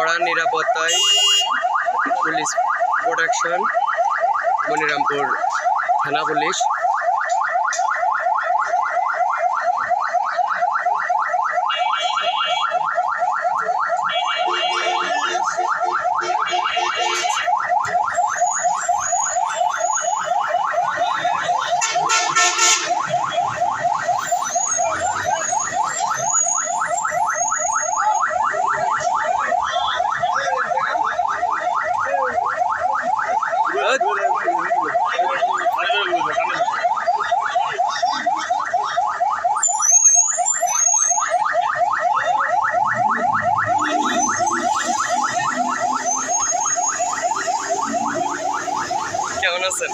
কড়া নিরাপত্তায় police protection Monirampur থানা পুলিশ। কেমন আছেন?